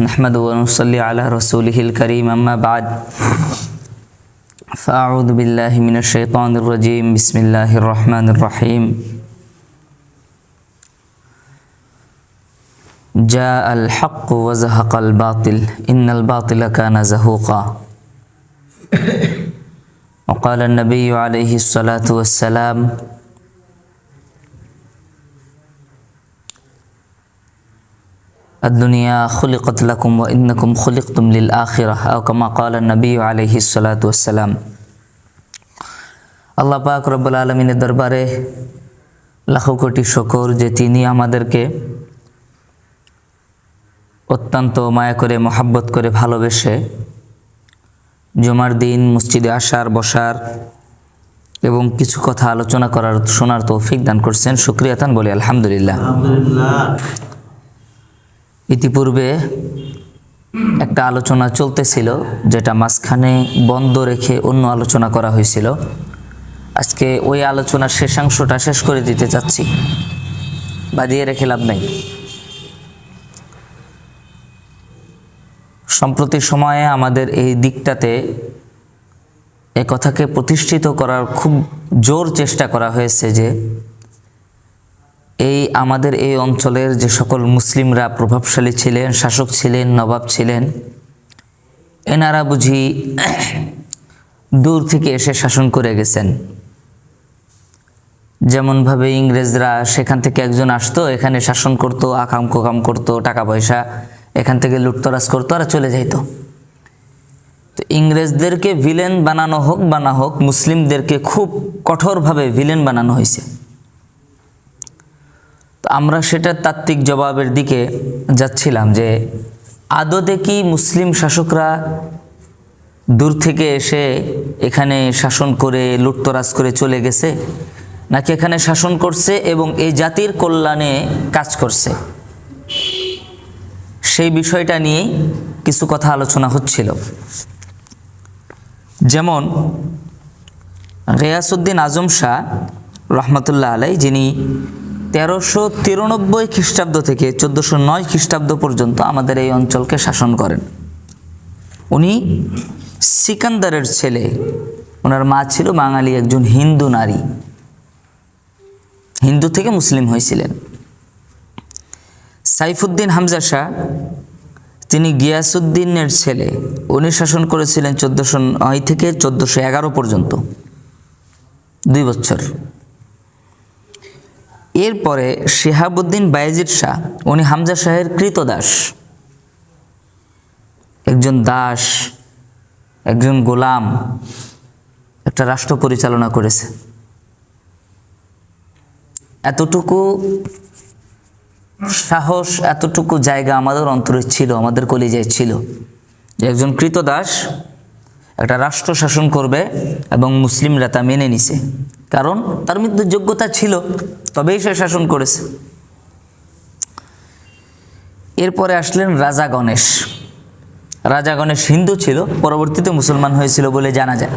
نحمد ونصلي على رسوله الكريم أما بعد. فأعوذ بالله من الشيطان الرجيم. بسم الله الرحمن الرحيم. جاء الحق وزهق الباطل. إن الباطل كان زهوقا. وقال النبي عليه الصلاة والسلام আদুনিয়া খুলিকত লাকুম ওয়া ইন্নাকুম খুলিকতুম লিল আও কামা ক্বালা নবী আলাইহি সালাতু আল্লাহ পাক রব্বুল আলমিনের দরবারে লাখো কোটি শকর যে তিনি আমাদেরকে অত্যন্ত মায়া করে, মহাব্বত করে ভালোবেসে জমার দিন, মসজিদে আসার, বসার এবং কিছু কথা আলোচনা করার শোনার তৌফিক দান করছেন। সুক্রিয়াতান বলি আলহামদুলিল্লাহ। ইতিপূর্বে একটা আলোচনা চলতেছিল, যেটা মাঝখানে বন্ধ রেখে অন্য আলোচনা করা হয়েছিল। আজকে ওই আলোচনার শেষাংশটা শেষ করে দিতে চাচ্ছি। বাদিয়ে রেখে লাভ নাই। সম্প্রতি সময়ে আমাদের এই দিকটাতে এ কথাকে প্রতিষ্ঠিত করার খুব জোর চেষ্টা করা হয়েছে যে এই আমাদের এই অঞ্চলের যে সকল মুসলিমরা প্রভাবশালী ছিলেন, শাসক ছিলেন, নবাব ছিলেন, এনারা বুঝি দূর থেকে এসে শাসন করে গেছেন। যেমনভাবে ইংরেজরা সেখান থেকে একজন আসতো, এখানে শাসন করতো, আকাম কোকাম করতো, টাকা পয়সা, এখান থেকে লুটতরাজ করতো, আর চলে যাইতো। তো ইংরেজদেরকে ভিলেন বানানো হোক বানা হোক, মুসলিমদেরকে খুব কঠোরভাবে ভিলেন বানানো হয়েছে তো আমরা সেটার তাত্ত্বিক জবাবের দিকে যাচ্ছিলাম যে আদতে কি মুসলিম শাসকরা দূর থেকে এসে এখানে শাসন করে, লুটতরাজ করে চলে গেছে? নাকি এখানে শাসন করছে এবং এই জাতির কল্যাণে কাজ করছে? সেই বিষয়টা নিয়ে কিছু কথা আলোচনা হচ্ছিল। যেমন রেয়াসুদ্দিন আজম শাহ রহমতুল্লাহ আলাই যিনি তেরোশো তিরানব্বই খ্রিস্টাব্দ থেকে চোদ্দোশো নয় খ্রিস্টাব্দ পর্যন্ত আমাদের এই অঞ্চলকে শাসন করেন। উনি সিকান্দারের ছেলে। ওনার মা ছিল বাঙালি একজন হিন্দু নারী। হিন্দু থেকে মুসলিম হয়েছিলেন। সাইফুদ্দিন হামজা শাহ, তিনি গিয়াসুদ্দিনের ছেলে। উনি শাসন করেছিলেন চোদ্দোশো নয় থেকে চোদ্দোশো এগারো পর্যন্ত। দুই বছর। এরপরে শেহাবুদ্দিন বায়েজিদ শাহ, উনি হামজা শাহের কৃতদাস। একজন দাস, একজন গোলাম, একটা রাষ্ট্র পরিচালনা করেছে। এতটুকু সাহস, এতটুকু জায়গা আমাদের অন্তরে ছিল, আমাদের কলিজায় ছিল যে একজন কৃতদাস একটা রাষ্ট্র শাসন করবে এবং মুসলিমরা তা মেনে নিছে। কারণ তার মৃত্যুর যোগ্যতা ছিল, তবেই সে শাসন করেছে। এরপরে আসলেন রাজা গণেশ। রাজা গণেশ হিন্দু ছিল, পরবর্তীতে মুসলমান হয়েছিল বলে জানা যায়।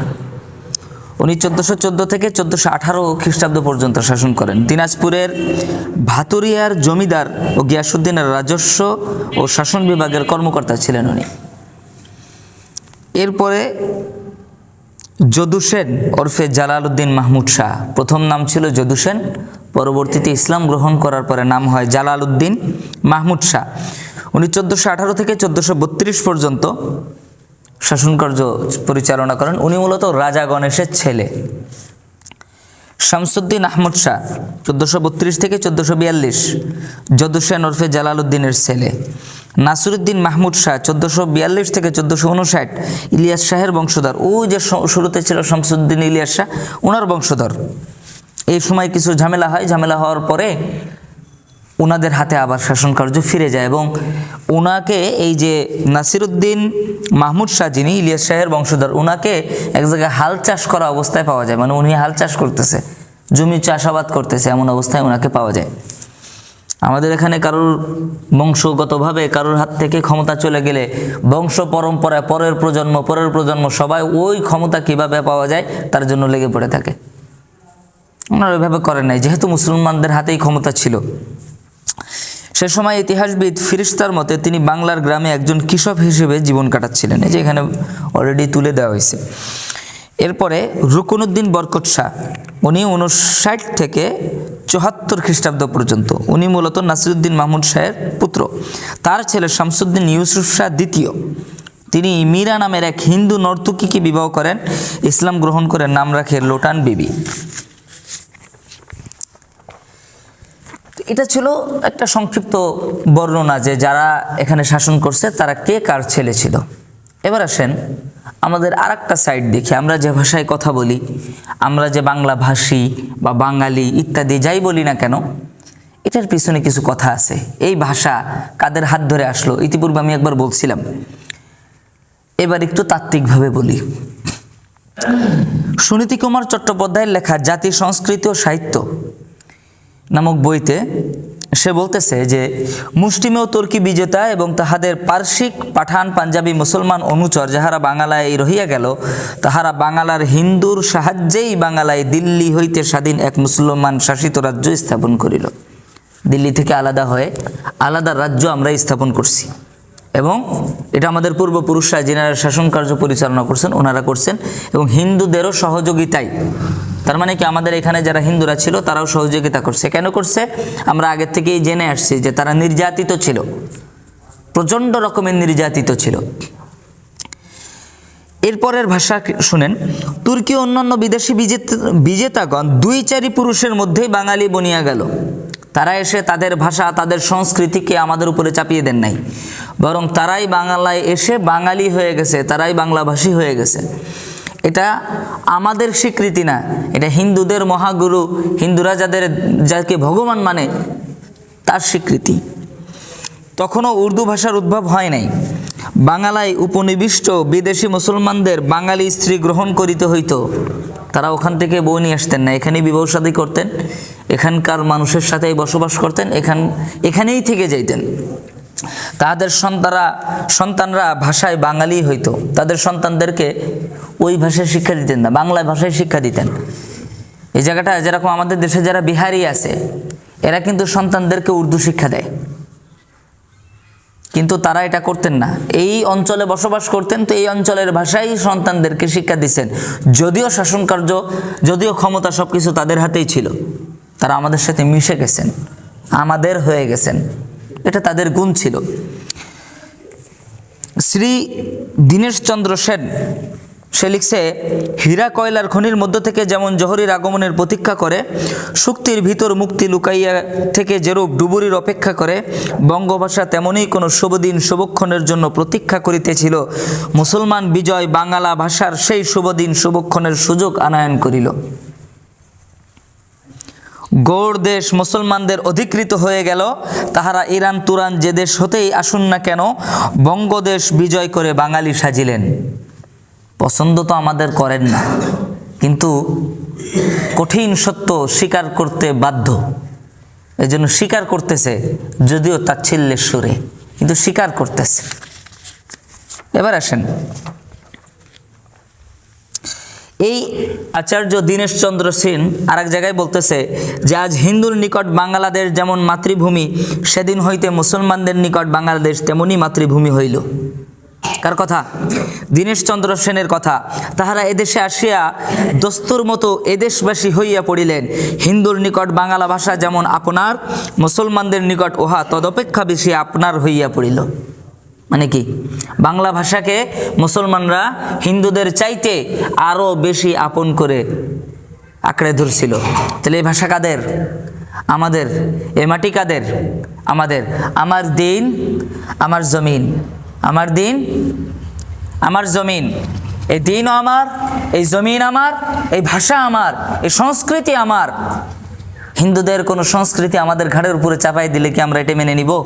উনি চোদ্দোশো চোদ্দ থেকে চোদ্দোশো আঠারো খ্রিস্টাব্দ পর্যন্ত শাসন করেন। দিনাজপুরের ভাতুরিয়ার জমিদার ও গিয়াসুদ্দিনের রাজস্ব ও শাসন বিভাগের কর্মকর্তা ছিলেন উনি। এরপরে যদুসেন ওরফে জালালউদ্দিন মাহমুদ শাহ। প্রথম নাম ছিল যদুসেন, পরবর্তীতে ইসলাম গ্রহণ করার পরে নাম হয় জালালউদ্দিন মাহমুদ শাহ। উনি চোদ্দোশো আঠারো থেকে চোদ্দোশো বত্রিশ পর্যন্ত শাসনকার্য পরিচালনা করেন। উনি মূলত রাজা গণেশের ছেলে। শামসুদ্দিন আহমদ শাহ, চোদ্দোশো বত্রিশ থেকে চোদ্দোশো বিয়াল্লিশ। যদুসেন ওরফে জালালউদ্দিনের ছেলে। নাসিরুদ্দিন মাহমুদ শাহ, চোদ্দোশো বিয়াল্লিশ থেকে চোদ্দোশো উনষাট। ইলিয়াস শাহের বংশধর। ও যে শুরুতে ছিল শামসুদ্দিন ইলিয়াস শাহ ওনার বংশধর। এই সময় কিছু ঝামেলা হয়। ঝামেলা হওয়ার পরে ওনাদের হাতে আবার শাসন কার্য ফিরে যায় এবং ওনাকে এই যে নাসিরুদ্দিন মাহমুদ শাহ যিনি ইলিয়াস শাহের বংশধর ওনাকে এক জায়গায় হাল চাষ করা অবস্থায় পাওয়া যায়। মানে উনি হাল চাষ করতেছে, জমি চাষাবাদ করতেছে এমন অবস্থায় ওনাকে পাওয়া যায়। আমাদের এখানে কারোর বংশগতভাবে কারোর হাত থেকে ক্ষমতা চলে গেলে বংশ পরম্পরায় পরের প্রজন্ম পরের প্রজন্ম সবাই ওই ক্ষমতা কীভাবে পাওয়া যায় তার জন্য লেগে পড়ে থাকে। ওনারা ওইভাবে করেন নাই, যেহেতু মুসলমানদের হাতেই ক্ষমতা ছিল। সে সময় ইতিহাসবিদ ফিরিস্তার মতে তিনি বাংলার গ্রামে একজন কৃষক হিসেবে জীবন কাটাচ্ছিলেন। এই যে এখানে অলরেডি তুলে দেওয়া হয়েছে। এরপরে রুকনুদ্দিন বরকত শাহ, উনি উনষাট থেকে চুহাত্তর খ্রিস্টাব্দ পর্যন্ত, উনি মূলত নাসিরুদ্দিন মাহমুদ শাহের পুত্র। তার ছেলে শামসুদ্দিন ইউসুফ শাহ দ্বিতীয়। তিনি মীরা নামের এক হিন্দু নর্তকীকে বিবাহ করেন, ইসলাম গ্রহণ করে নাম রাখে লোটান বিবি তো এটা ছিল একটা সংক্ষিপ্ত বর্ণনা যে যারা এখানে শাসন করছে, তারা কে কার ছেলে ছিল। এবার আসেন আমাদের আর একটা সাইড দেখি। আমরা যে ভাষায় কথা বলি, আমরা যে বাংলা ভাষী বা বাঙালি ইত্যাদি যাই বলি না কেন, এটার পিছনে কিছু কথা আছে। এই ভাষা কাদের হাত ধরে আসলো? ইতিপূর্বে আমি একবার বলছিলাম। এবার একটু তাত্ত্বিকভাবে বলি। সুনীতি কুমার চট্টোপাধ্যায়ের লেখা জাতি, সংস্কৃতি ও সাহিত্য নামক বইতে সে বলতেছে যে, মুষ্টিমেয় তুর্কি বিজেতা এবং তাহাদের পার্শ্বিক পাঠান পাঞ্জাবি মুসলমান অনুচর যাহারা বাঙালায় রহিয়া গেল, তাহারা বাঙালার হিন্দুর সাহায্যেই বাঙালায় দিল্লি হইতে স্বাধীন এক মুসলমান শাসিত রাজ্য স্থাপন করিল। দিল্লি থেকে আলাদা হয়ে আলাদা রাজ্য আমরা স্থাপন করছি। এবং এটা আমাদের পূর্বপুরুষরা যেনারা শাসন কার্য পরিচালনা করছেন, ওনারা করছেন এবং হিন্দুদেরও সহযোগিতায়। তার মানে কি আমাদের এখানে যারা হিন্দুরা ছিল, তারাও সহযোগিতা করছে। কেন করছে? আমরা আগের থেকেই জেনে আসছি যে তারা নির্যাতিত ছিল। প্রচণ্ড রকমের নির্যাতিত ছিল। এরপরের ভাষা শুনেন, তুর্কি অন্যান্য বিদেশি বিজেতা বিজেতাগণ দুই চারি পুরুষের মধ্যেই বাঙালি বনিয়া গেল। তারা এসে তাদের ভাষা, তাদের সংস্কৃতিকে আমাদের উপরে চাপিয়ে দেন নাই। বরং তারাই বাংলায় এসে বাঙালি হয়ে গেছে, তারাই বাংলাভাষী হয়ে গেছে। এটা আমাদের স্বীকৃতি না, এটা হিন্দুদের মহাগুরু হিন্দুরা যাদের যাকে ভগবান মানে তার স্বীকৃতি। তখনও উর্দু ভাষার উদ্ভব হয় নাই। বাংলায় উপনিবিষ্ট বিদেশি মুসলমানদের বাঙালি স্ত্রী গ্রহণ করিতে হইতো। তারা ওখান থেকে বউ নিয়ে আসতেন না। এখানেই বিবাহ শাদী করতেন, এখানকার মানুষের সাথেই বসবাস করতেন, এখান, এখানেই থেকে যাইতেন। তাদের সন্তানরা সন্তানরা ভাষায় বাঙালি হইতো। তাদের সন্তানদেরকে ওই ভাষায় শিক্ষা দিতেন না, বাংলা ভাষায় শিক্ষা দিতেন। এই জায়গাটা যেরকম আমাদের দেশে যারা বিহারি আছে, এরা কিন্তু সন্তানদেরকে উর্দু শিক্ষা দেয়। কিন্তু তারা এটা করতেন না। এই অঞ্চলে বসবাস করতেন, তো এই অঞ্চলের ভাষাই সন্তানদেরকে শিক্ষা দিচ্ছেন। যদিও শাসন কার্য, যদিও ক্ষমতা সব কিছু তাদের হাতেই ছিল, তারা আমাদের সাথে মিশে গেছেন, আমাদের হয়ে গেছেন, এটা তাদের গুণ ছিল। শ্রী দীনেশচন্দ্র সেন সে লিখছে, হীরা কয়লার খনির মধ্য থেকে যেমন জহরির আগমনের প্রতীক্ষা করে, শুক্তির ভিতর মুক্তি লুকাইয়া থেকে যেরূপ ডুবুরির অপেক্ষা করে, বঙ্গভাষা তেমনই কোনো শুভদিন শুভক্ষণের জন্য প্রতীক্ষা করিতেছিল। মুসলমান বিজয় বাংলা ভাষার সেই শুভদিন শুভক্ষণের সুযোগ আনায়ন করিল। গৌড় দেশ মুসলমানদের অধিকৃত হয়ে গেল। তাহারা ইরান, তুরান যে দেশ হতেই আসুন না কেন, বঙ্গদেশ বিজয় করে বাঙালি সাজিলেন। পছন্দ তো আমাদের করেন না। কিন্তু কঠিন সত্য স্বীকার করতে বাধ্য। এই জন্য স্বীকার করতেছে, যদিও তাচ্ছিল্যের সুরে, কিন্তু স্বীকার করতেছে। এবার আসেন। এই আচার্য দীনেশচন্দ্র সেন আর এক জায়গায় বলতেছে যে, আজ হিন্দুর নিকট বাংলাদেশ যেমন মাতৃভূমি, সেদিন হইতে মুসলমানদের নিকট বাংলাদেশ তেমনই মাতৃভূমি হইল। কার কথা? দীনেশচন্দ্র সেনের কথা। তাহারা এদেশে আসিয়া দস্তুর মতো এদেশবাসী হইয়া পড়িলেন। হিন্দুর নিকট বাংলা ভাষা যেমন আপনার, মুসলমানদের নিকট উহা তদপেক্ষা বেশি আপনার হইয়া পড়িল। মানে কি? বাংলা ভাষাকে মুসলমানরা হিন্দুদের চাইতে আরও বেশি আপন করে আঁকড়ে ধরছিল। তাহলে এই ভাষা কাদের? আমাদের। এ মাটি কাদের? আমাদের। আমার দিন, আমার জমিন। আমার দিন, আমার জমিন। এই দিনও আমার, এই জমিন আমার, এই ভাষা আমার, এই সংস্কৃতি আমার। হিন্দুদের কোনো সংস্কৃতি আমাদের ঘাড়ের উপরে চাপাই দিলে কি আমরা এটা মেনে নিব?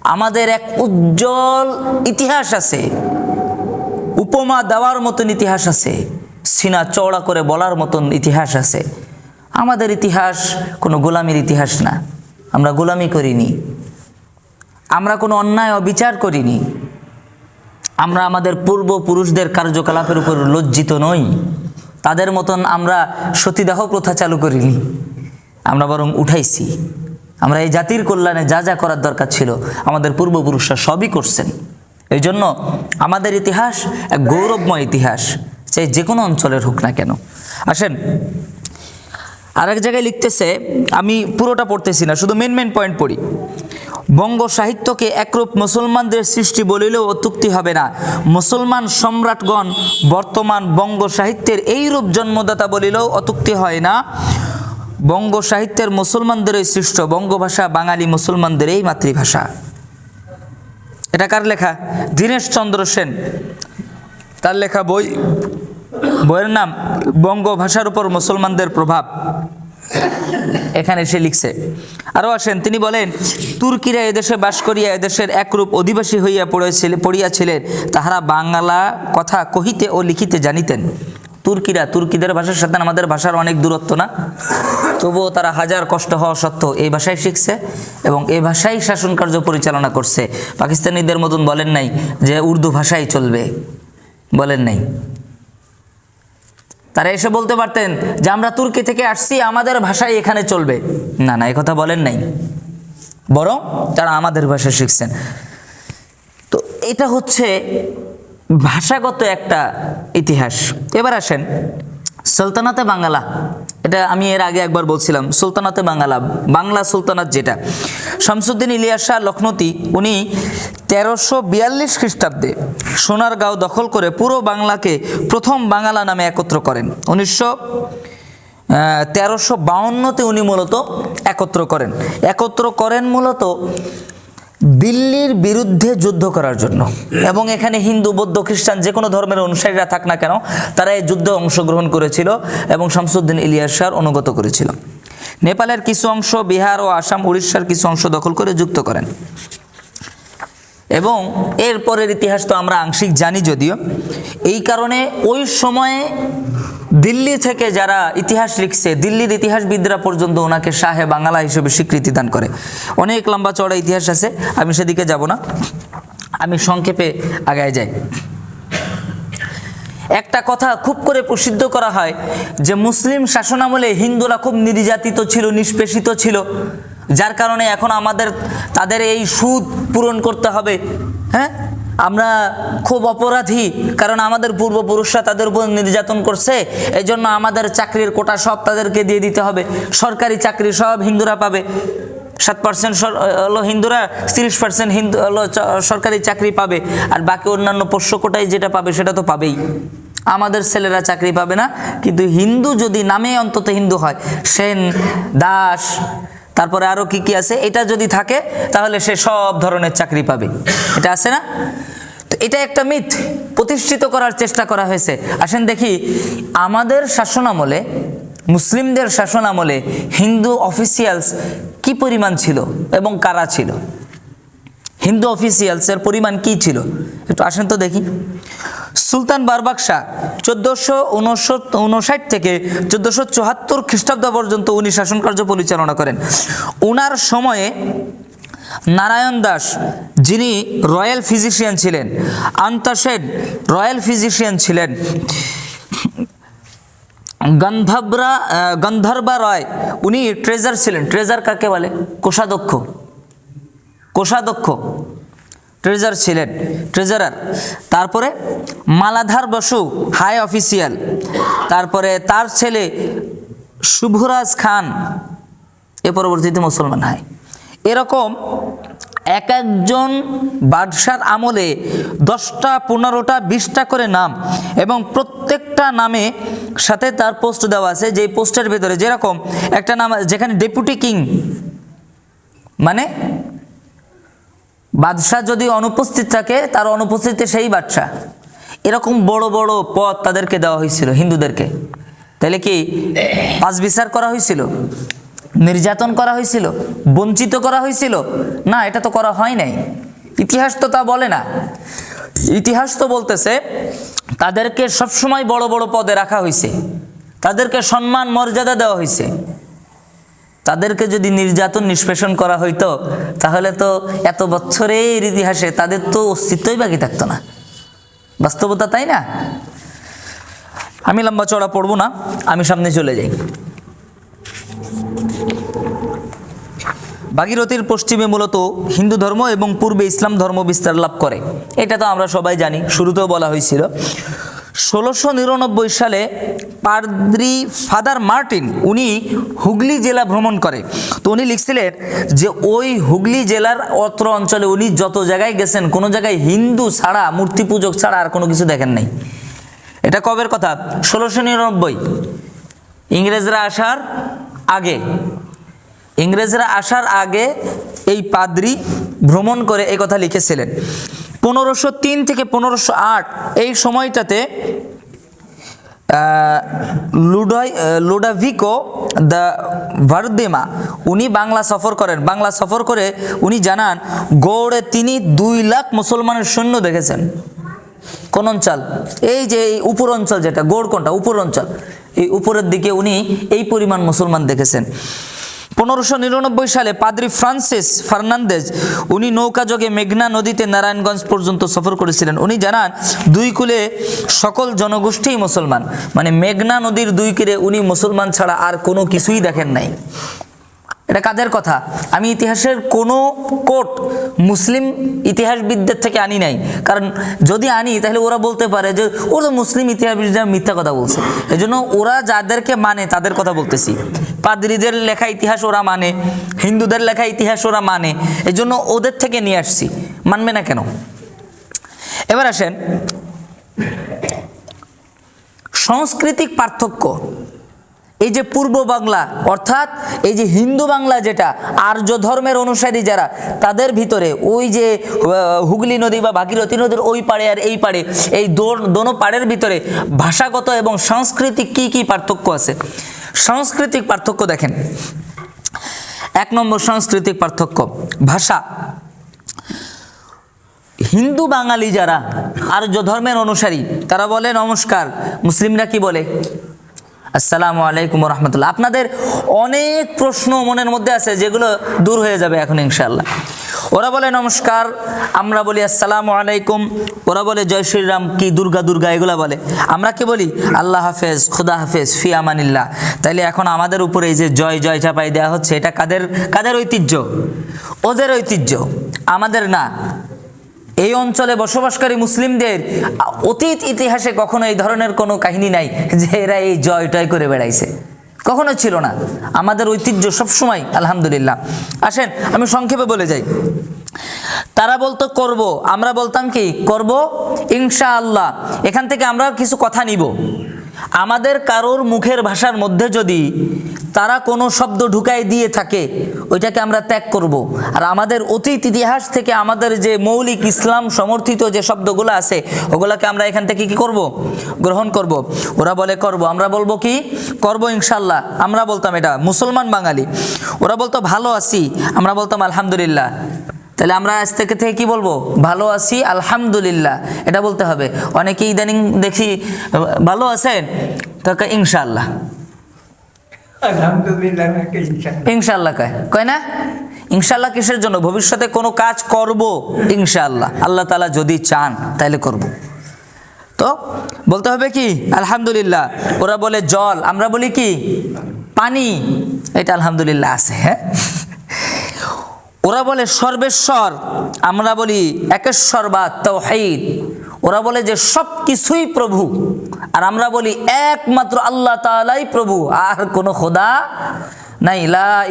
আমাদের এক উজ্জ্বল ইতিহাস আছে। উপমা দেওয়ার মতন ইতিহাস আছে। সিনা চওড়া করে বলার মতন ইতিহাস আছে। আমাদের ইতিহাস কোনো গোলামির ইতিহাস না। আমরা গোলামি করিনি। আমরা কোনো অন্যায় অবিচার করিনি। আমরা আমাদের পূর্বপুরুষদের কার্যকলাপের উপর লজ্জিত নই। তাদের মতন আমরা সতীদাহ প্রথা চালু করিনি। আমরা বরং উঠাইছি। আমরা এই জাতির কল্যাণে যা যা করার দরকার ছিল আমাদের পূর্বপুরুষরা সবই করছেন। এই জন্য আমাদের ইতিহাস এক গৌরবময় ইতিহাস, সে যে কোনো অঞ্চলের হোক না কেন। আসেন, আরেক জায়গায় লিখতেছে, আমি পুরোটা পড়তেছি না, শুধু মেন মেন পয়েন্ট পড়ি। বঙ্গ সাহিত্যকে একরূপ মুসলমানদের সৃষ্টি বলিলেও অত্যুক্তি হবে না। মুসলমান সম্রাটগণ বর্তমান বঙ্গ সাহিত্যের এই রূপ জন্মদাতা বলিলেও অত্যুক্তি হয় না। বঙ্গ সাহিত্যের মুসলমানদেরই সৃষ্ট বঙ্গভাষা, বাঙালি মুসলমানদের এই মাতৃভাষা। এটা কার লেখা? দীনেশ চন্দ্র সেন। তার লেখা বই। বইয়ের নাম বঙ্গ ভাষার উপর মুসলমানদের প্রভাব। এখানে সে লিখছে, আরও আসেন, তিনি বলেন, তুর্কিরা এদেশে বাস করিয়া এদেশের একরূপ অধিবাসী হইয়া পড়েছিল, পড়িয়াছিলেন, তাহারা বাংলা কথা কহিতে ও লিখিতে জানিতেন। তুর্কিরা, তুর্কিদের ভাষার সাথে আমাদের ভাষার অনেক দূরত্ব না? তবুও তারা হাজার কষ্ট হওয়া সত্ত্বেও এই ভাষায় শিখছে এবং এই ভাষাই শাসন কার্য পরিচালনা করছে। পাকিস্তানিদের মতন বলেন নাই যে উর্দু ভাষাই চলবে, বলেন নাই। তারা এসে বলতে পারতেন যে আমরা তুর্কি থেকে আসছি, আমাদের ভাষাই এখানে চলবে। না না কথা বলেন নাই। বরং তারা আমাদের ভাষা শিখছেন। তো এটা হচ্ছে ভাষাগত একটা ইতিহাস। এবার আসেন সুলতানাতে বাংলা এটা আমি এর আগে একবার বলছিলাম, সুলতানাতে বাংলা বাংলা সুলতানাত যেটা। শামসুদ্দিন ইলিয়াস শাহ লখনৌতি, উনি তেরোশো বিয়াল্লিশ খ্রিস্টাব্দে সোনারগাঁও দখল করে পুরো বাংলাকে প্রথম বাংলা নামে একত্র করেন। উনিশশো তেরোশো বাউন্নতে উনি মূলত একত্র করেন। একত্র করেন মূলত দিল্লির বিরুদ্ধে যুদ্ধ করার জন্য। এবং এখানে হিন্দু, বৌদ্ধ, খ্রিস্টান যে কোনো ধর্মের অনুসারীরা থাক না কেন, তারা এই যুদ্ধে অংশগ্রহণ করেছিল এবং শামসুদ্দিন ইলিয়াস শাহর অনুগত করেছিল। নেপালের কিছু অংশ, বিহার ও আসাম, উড়িষ্যার কিছু অংশ দখল করে যুক্ত করেন। এবং এরপরের ইতিহাস তো আমরা আংশিক জানি যদিও। এই কারণে ওই সময়ে দিল্লি থেকে যারা ইতিহাস লিখছে, দিল্লির ইতিহাসবিদরা পর্যন্ত ওনাকে শাহে বাংলা হিসেবে স্বীকৃতি দান করে। অনেক লম্বা চড়া ইতিহাস আছে, আমি সেদিকে যাব না। আমি সংক্ষেপে আগায় যাই। একটা কথা খুব করে প্রসিদ্ধ করা হয় যে, মুসলিম শাসনামলে হিন্দুরা খুব নির্যাতিত ছিল, নিষ্পেষিত ছিল। যার কারণে এখন আমাদের, তাদের এই সুদ পূরণ করতে হবে হ্যাঁ? আমরা খুব অপরাধী, কারণ আমাদের পূর্বপুরুষরা তাদের উপর নির্যাতন করছে এই জন্য আমাদের চাকরির কোটা সব তাদেরকে দিয়ে দিতে হবে। সরকারি চাকরি সব হিন্দুরা পাবে। সাত পার্সেন্ট হলো হিন্দুরা, তিরিশ পার্সেন্ট হিন্দু, হলো সরকারি চাকরি পাবে, আর বাকি অন্যান্য পোষ্য কোটায় যেটা পাবে সেটা তো পাবেই। আমাদের ছেলেরা চাকরি পাবে না, কিন্তু হিন্দু যদি নামে অন্তত হিন্দু হয়, সেন, দাস তারপরে আরও কি কি আছে? এটা যদি থাকে, তাহলে সে সব ধরনের চাকরি পাবে। এটা আছে না? তো এটা একটা মিথ। প্রতিষ্ঠিত করার চেষ্টা করা হয়েছে। আসেন দেখি, আমাদের শাসনামলে, মুসলিমদের শাসনামলে হিন্দু অফিসিয়ালস কি পরিমাণ ছিল এবং কারা ছিল? হিন্দু অফিসিয়ালসের পরিমাণ কি ছিল? একটু আসেন তো দেখি। সুলতান বারবাক শাহ চোদ্দোশো উনষাট থেকে চোদ্দোশো চুয়াত্তর খ্রিস্টাব্দ পর্যন্ত উনি শাসন কার্য পরিচালনা করেন। ওনার সময়ে নারায়ণ দাস যিনি রয়্যাল ফিজিশিয়ান ছিলেন আন্তাসেন রয়্যাল ফিজিশিয়ান ছিলেন। গন্ধর্বরা আহ, গন্ধর্বা রয় উনি ট্রেজার ছিলেন। ট্রেজার কাকে বলে? কোষাধ্যক্ষ। কোষাধ্যক্ষ ট্রেজার ছিলেন ট্রেজারার তারপরে মালাধার বসু হাই অফিসিয়াল তারপরে তার ছেলে শুভরাজ খান, এ পরবর্তীতে মুসলমান হয়। এরকম এক একজন বাদশার আমলে দশটা, পনেরোটা, বিশটা করে নাম এবং প্রত্যেকটা নামে সাথে তার পোস্ট দেওয়া আছে যে পোস্টের ভেতরে যেরকম একটা নাম যেখানে ডেপুটি কিং মানে বাদশাহ যদি অনুপস্থিত থাকে, তার অনুপস্থিতিতে সেই বাদশাহ। এরকম বড় বড় পদ তাদেরকে দেওয়া হয়েছিল, হিন্দুদেরকে। তাহলে কি পাঁচ বিচার করা হয়েছিল? নির্যাতন করা হয়েছিল? বঞ্চিত করা হয়েছিল? না, এটা তো করা হয় নাই। ইতিহাস তো তা বলে না। ইতিহাস তো বলতেছে, তাদেরকে সবসময় বড় বড় পদে রাখা হয়েছে। তাদেরকে সম্মান, মর্যাদা দেওয়া হয়েছে। তাদেরকে যদি নির্যাতন নিষ্পেষণ করা হইতো, তাহলে তো এত বছরের ইতিহাসে তাদের তো অস্তিত্বই বাকি থাকতো না। বাস্তবতা তাই না? আমি লম্বা চড়া পড়ব না, আমি সামনে চলে যাই। ভাগীরথীর পশ্চিমে মূলত হিন্দু ধর্ম এবং পূর্বে ইসলাম ধর্ম বিস্তার লাভ করে। এটা তো আমরা সবাই জানি, শুরুতেও বলা হয়েছিল। ষোলোশো নিরানব্বই সালে পাদ্রি ফাদার মার্টিন, উনি হুগলি জেলা ভ্রমণ করে। তো উনি লিখছিলেন যে, ওই হুগলি জেলার অত্র অঞ্চলে উনি যত জায়গায় গেছেন, কোনো জায়গায় হিন্দু ছাড়া, মূর্তি পূজক ছাড়া আর কোনো কিছু দেখেন নাই। এটা কবের কথা? ষোলোশো নিরানব্বই। ইংরেজরা আসার আগে, ইংরেজরা আসার আগে এই পাদ্রি ভ্রমণ করে এই কথা লিখেছিলেন। পনেরোশো তিন থেকে পনেরোশো আট এই সময়টাতে লুডয় লুডাভিকো দ্য ভারদেমা, উনি বাংলা সফর করেন। বাংলা সফর করে উনি জানান, গৌড়ে তিনি দুই লাখ মুসলমানের সৈন্য দেখেছেন। কোন অঞ্চল? এই যে এই উপর অঞ্চল যেটা, গৌড় কোনটা? উপর অঞ্চল। এই উপরের দিকে উনি এই পরিমাণ মুসলমান দেখেছেন। পনেরোশো নিরানব্বই সালে পাদ্রি ফ্রান্সিস ফার্নান্দেজ, উনি নৌকাযোগে মেঘনা নদীতে নারায়ণগঞ্জ পর্যন্ত সফর করেছিলেন। উনি জানান, দুই কুলে সকল জনগোষ্ঠী মুসলমান। মানে মেঘনা নদীর দুই তীরে উনি মুসলমান ছাড়া আর কোনো কিছুই দেখেন নাই। এটা কাদের কথা? আমি ইতিহাসের কোনো কোট মুসলিম ইতিহাসবিদদের থেকে আনি নাই। কারণ যদি আনি, তাহলে ওরা বলতে পারে যে, ওরা তো মুসলিম ইতিহাসবিদরা মিথ্যা কথা বলছে। এই জন্য ওরা যাদেরকে মানে তাদের কথা বলতেছি। পাদ্রিদের লেখা ইতিহাস ওরা মানে হিন্দুদের লেখা ইতিহাস ওরা মানে। এই জন্য ওদের থেকে নিয়ে আসছি। মানবে না কেন? এবার আসেন, সাংস্কৃতিক পার্থক্য। এই যে পূর্ব বাংলা, অর্থাৎ এই যে হিন্দু বাংলা যেটা, আর্য ধর্মের অনুসারী যারা, তাদের ভিতরে ওই যে হুগলি নদী বা ভাগীরথী নদীর ওই পাড়ে আর এই পাড়ে, এই দোনো পাড়ের ভিতরে ভাষাগত এবং সাংস্কৃতিক কি কি পার্থক্য আছে? সাংস্কৃতিক পার্থক্য দেখেন। এক নম্বর সাংস্কৃতিক পার্থক্য, ভাষা। হিন্দু বাঙালি যারা, আর্য ধর্মের অনুসারী, তারা বলে, নমস্কার। মুসলিমরা কি বলে? আসসালামু আলাইকুম রহমতুল্লাহ আপনাদের অনেক প্রশ্ন মনের মধ্যে আছে যেগুলো দূর হয়ে যাবে এখন ইনশাল্লাহ ওরা বলে, নমস্কার, আমরা বলি, আসসালামু আলাইকুম। ওরা বলে, জয় শ্রীরাম, কি দুর্গা দুর্গা? এগুলা বলে। আমরা কি বলি? আল্লাহ হাফেজ, খুদা হাফেজ, ফি আমানিল্লাহ। তাইলে এখন আমাদের উপরে এই যে জয় জয় চাপাই দেওয়া হচ্ছে, এটা কাদের কাদের ঐতিহ্য? ওদের ঐতিহ্য। আমাদের না এই অঞ্চলে বসবাসকারী মুসলিমদের অতীত ইতিহাসে কখনো এই ধরনের কোনো কাহিনী নাই যে এরা এই জয় টয় করে বেড়াইছে। কখনো ছিল না। আমাদের ঐতিহ্য সবসময়, আলহামদুলিল্লাহ। আসেন, আমি সংক্ষেপে বলে যাই। তারা বলতো, করব। আমরা বলতাম কি? করব ইনশা আল্লাহ এখান থেকে আমরা কিছু কথা নিব। আমাদের কারোর মুখের ভাষার মধ্যে যদি তারা কোনো শব্দ ঢুকাই দিয়ে থাকে, ওইটাকে আমরা ত্যাগ করব। আর আমাদের অতীত ইতিহাস থেকে আমাদের যে মৌলিক ইসলাম সমর্থিত যে শব্দগুলো আছে, ওগুলাকে আমরা এখান থেকে কি করব? গ্রহণ করব। ওরা বলে করব। আমরা বলব কি? করব ইনশাল্লাহ আমরা বলতাম এটা, মুসলমান বাঙালি। ওরা বলতো, ভালো আছি। আমরা বলতাম, আলহামদুলিল্লাহ। তাহলে আমরা আজ থেকে থেকে কি বলব? ভালো আছি আলহামদুলিল্লাহ। এটা বলতে হবে। অনেকে ইদানিং দেখি ভালো আছেন? তো কয়, ইনশাআল্লাহ। ইনশাআল্লাহ। ইনশাআল্লাহ কয়। কয় না? ইনশাআল্লাহ কিসের জন্য? ভবিষ্যতে কোনো কাজ করব ইনশাআল্লাহ। আল্লাহ তালা যদি চান তাহলে করব। তো বলতে হবে কি? আলহামদুলিল্লাহ। ওরা বলে জল আমরা বলি কি? পানি। এটা আলহামদুলিল্লাহ আছে হ্যাঁ? ওরা বলে সর্বেশ্বর, আমরা বলি একেশ্বর বা তৌহিদ। ওরা বলে যে সব কিছুই প্রভু, আর আমরা বলি একমাত্র আল্লাহ তাআলাই প্রভু, আর কোনো খোদা নাই।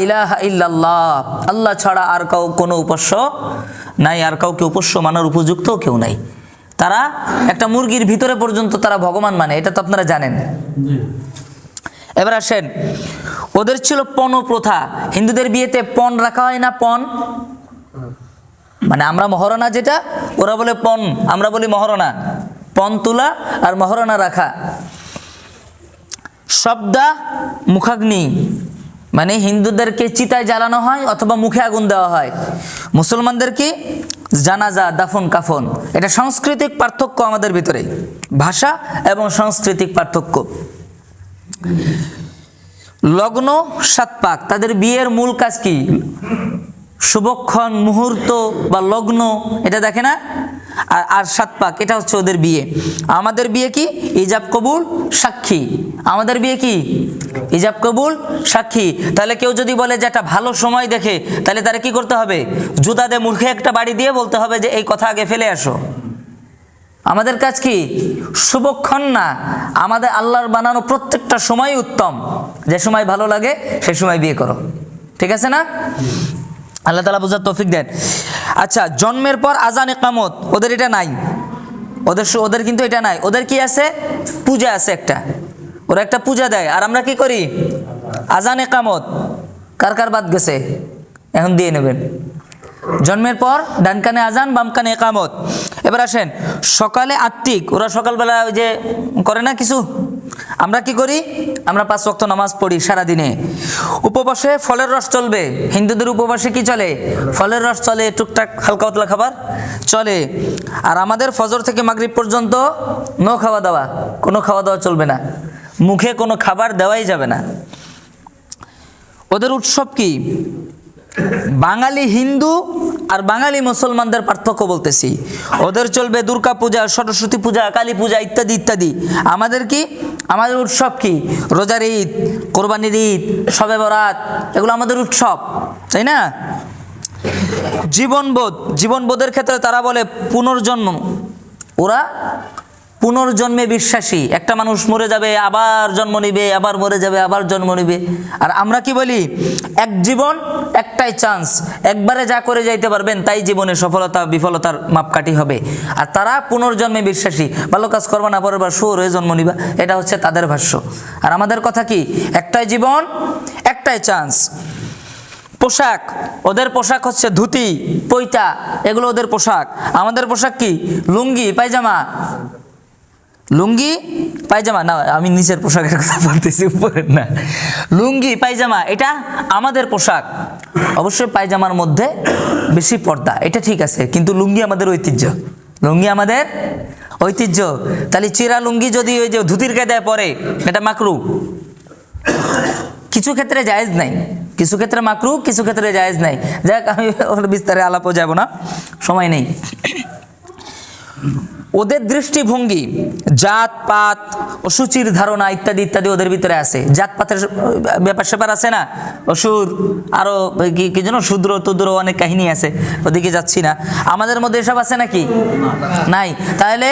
ইলাহা ইল্লাল্লাহ, আল্লাহ ছাড়া আর কাউ, কোনো উপাস্য নাই, আর কাউকে উপাস্য মানার উপযুক্ত কেউ নাই। তারা একটা মুরগির ভিতরে পর্যন্ত তারা ভগবান মানে এটা তো আপনারা জানেন। এবার আসেন। ওদের ছিল পণ প্রথা। হিন্দুদের বিয়েতে পণ রাখা হয় না, পণ? মানে আমরা মহরণা যেটা, ওরা বলে পণ, আমরা বলি মহরণা। পণ তোলা আর মহরণা রাখা। শব্দা মুখাগ্নি। মানে হিন্দুদেরকে চিতায় জ্বালানো হয় অথবা মুখে আগুন দেওয়া হয়। মুসলমানদেরকে জানাজা, দাফন, কাফন। এটা সাংস্কৃতিক পার্থক্য আমাদের ভিতরে। ভাষা এবং সাংস্কৃতিক পার্থক্য। লগ্ন সাত পাক, তাদের বিয়ের মূল কাজ কি? শুভক্ষণ, মুহূর্ত বা লগ্ন, এটা দেখে না? আর আর সাত পাক, এটা হচ্ছে ওদের বিয়ে। আমাদের বিয়ে কি? ইজাব কবুল, সাক্ষী। আমাদের বিয়ে কি? ইজাব কবুল, সাক্ষী। তাহলে কেউ যদি বলে যে একটা ভালো সময় দেখে, তাহলে তারা কি করতে হবে? জুতা দিয়ে মূর্খে একটা বাড়ি দিয়ে বলতে হবে যে, এই কথা আগে ফেলে আসো। আমাদের কাজ কি? শুভক্ষণ না। আমাদের আল্লাহর বানানো প্রত্যেকটা সময় উত্তম। যে সময় ভালো লাগে, সে সময় বিয়ে করো। ঠিক আছে না? আল্লাহ তালা বুঝার তৌফিক দেন। আচ্ছা জন্মের পর আজান একামত, ওদের এটা নাই। ওদের ওদের কিন্তু এটা নাই। ওদের কি আছে? পূজা আছে একটা। ওরা একটা পূজা দেয়। আর আমরা কি করি? আজান একামত। কার কার বাদ গেছে? এখন দিয়ে নেবেন। জন্মের পর ডান কানে আজান বাম কানে একামত। এবার আসেন, সকালে আত্মিক ওরা সকালবেলা ওই যে করে না কিছু? আমরা কি করি? আমরা পাঁচ ওয়াক্ত নামাজ পড়ি সারাদিনে। উপবাসে ফলের রস চলবে। হিন্দুদের উপবাসে কি চলে? ফলের রস চলে, টুকটাক হালকা পাতলা খাবার চলে। আর আমাদের ফজর থেকে মাগরিব পর্যন্ত নো খাওয়া দাওয়া, কোনো খাওয়া দাওয়া চলবে না। মুখে কোনো খাবার দেওয়াই যাবে না। ওদের উৎসব কি? বাঙালি হিন্দু আর বাঙালি মুসলমানদের পার্থক্য বলতেছি। ওদের চলবে দুর্গা পূজা, সরস্বতী পূজা, কালী পূজা ইত্যাদি ইত্যাদি। আমাদের কি? আমাদের উৎসব কি? রোজার ঈদ, কোরবানির ঈদ সবে বরাত, এগুলো আমাদের উৎসব, তাই না? জীবনবোধ, জীবনবোধের ক্ষেত্রে তারা বলে পুনর্জন্ম। ওরা পুনর্জন্মে বিশ্বাসী। একটা মানুষ মরে যাবে, আবার জন্ম নিবে, আবার মরে যাবে, আবার জন্ম নিবে। আর আমরা কি বলি? এক জীবন, একটাই চান্স একবারে যা করে যাইতে পারবেন, তাই জীবনে সফলতা, বিফলতার মাপকাঠি হবে। আর তারা পুনর্জন্মে বিশ্বাসী। ভালো কাজ করবা না, পরের বার সুর হয়ে জন্ম নিবা, এটা হচ্ছে তাদের ভাষ্য। আর আমাদের কথা কি? একটাই জীবন, একটাই চান্স পোশাক, ওদের পোশাক হচ্ছে ধুতি, পৈতা, এগুলো ওদের পোশাক। আমাদের পোশাক কি? লুঙ্গি, পায়জামা। লুঙ্গি, পায়জামা, না, আমি নিচের পোশাকের কথা বলতেছি, উপরের না। লুঙ্গি, পায়জামা, এটা আমাদের পোশাক। অবশ্যই পায়জামার মধ্যে বেশি পর্দা, এটা ঠিক আছে, কিন্তু লুঙ্গি আমাদের ঐতিহ্য। লুঙ্গি আমাদের ঐতিহ্য। তাহলে চিরা লুঙ্গি যদি ওই যে ধুতির কায়দায় পরে, এটা মাকরু। কিছু ক্ষেত্রে জায়েজ নাই, কিছু ক্ষেত্রে মাকরু, কিছু ক্ষেত্রে জায়েজ নাই। যাক, আমি বিস্তারে আলাপও যাব না, সময় নেই। ওদের দৃষ্টিভঙ্গি, জাত, পাত অসুচির ধারণা ইত্যাদি ইত্যাদি ওদের ভিতরে আছে। জাত, পাতের ব্যাপার স্যাপার আছে না? অসুর আরও কি কি যেন শূদ্র, তুদ্র অনেক কাহিনী আছে, ওদিকে যাচ্ছি না। আমাদের মধ্যে এসব আছে নাকি? নাই। তাহলে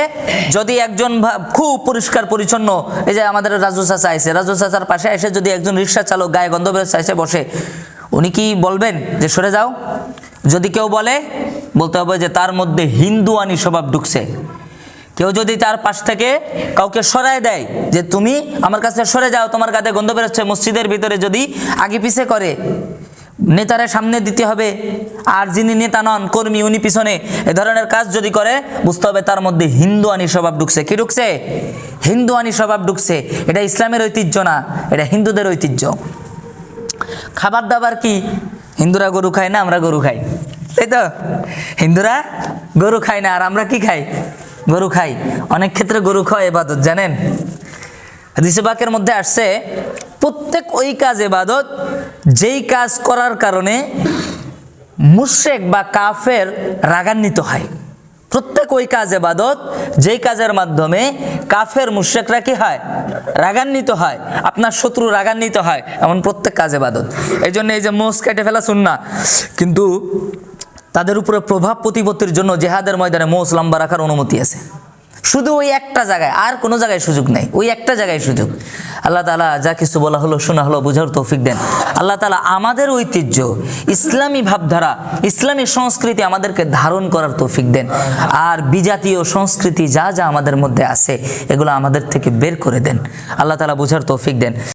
যদি একজন খুব পরিষ্কার, পরিচ্ছন্ন, এই যে আমাদের রাজু চাচা আছে রাজু চাচার পাশে এসে যদি একজন রিক্সা চালক গায়ে গন্ধ বেরোচ্ছে বসে, উনি কি বলবেন যে, সরে যাও যদি কেউ বলে, বলতে হবে যে, তার মধ্যে হিন্দুয়ানি স্বভাব ঢুকছে। কেউ যদি তার পাশ থেকে কাউকে সরায় দেয় যে তুমি আমার কাছে সরে যাও, তোমার গাতে গন্ধ বেরোচ্ছে, মসজিদের ভিতরে যদি আগে পিছে করে, নেতারা সামনে দিতে হবে। আর যিনি নেতা নন, কর্মী, উনি পিছনে। এ ধরনের কাজ যদি করে, বুঝতে হবে তার মধ্যে হিন্দু আনি স্বভাব ঢুকছে। কি ঢুকছে? হিন্দু আনি স্বভাব ঢুকছে। এটা ইসলামের ঐতিহ্য না, এটা হিন্দুদের ঐতিহ্য। খাবার দাবার কি? হিন্দুরা গরু খায় না, আমরা গরু খাই। তাই তো? হিন্দুরা গরু খায় না, আর আমরা কি খাই? গরু খাই। অনেক ক্ষেত্রে গরু খাওয়া এবাদত জানেন? হাদিসে বাকের মধ্যে আসছে, প্রত্যেক ওই কাজ এবাদত যেই কাজ করার কারণে মুশেক বা কাফের রাগান্বিত হয়। প্রত্যেক ওই কাজ এবাদত যেই কাজের মাধ্যমে কাফের মুশেকরা কি হয়? রাগান্বিত হয়। আপনার শত্রু রাগান্বিত হয়, এমন প্রত্যেক কাজ এবাদত এই জন্য এই যে মোষ কেটে ফেলা শুন না কিন্তু তাদের উপরে প্রভাব প্রতিপত্তির জন্য জেহাদের ময়দানে মোষ লম্বা রাখার অনুমতি আছে। শুধু ওই একটা জায়গায়, আর কোনো জায়গায় সুযোগ নেই। ওই একটা জায়গায় সুযোগ। আল্লাহ তালা যা কিছু বলা হলো, শোনা হলো, বোঝার তৌফিক দেন। আল্লাহ তালা আমাদের ঐতিহ্য, ইসলামী ভাবধারা, ইসলামী সংস্কৃতি আমাদেরকে ধারণ করার তৌফিক দেন। আর বিজাতীয় সংস্কৃতি যা যা আমাদের মধ্যে আছে, এগুলো আমাদের থেকে বের করে দেন। আল্লাহ তালা বোঝার তৌফিক দেন।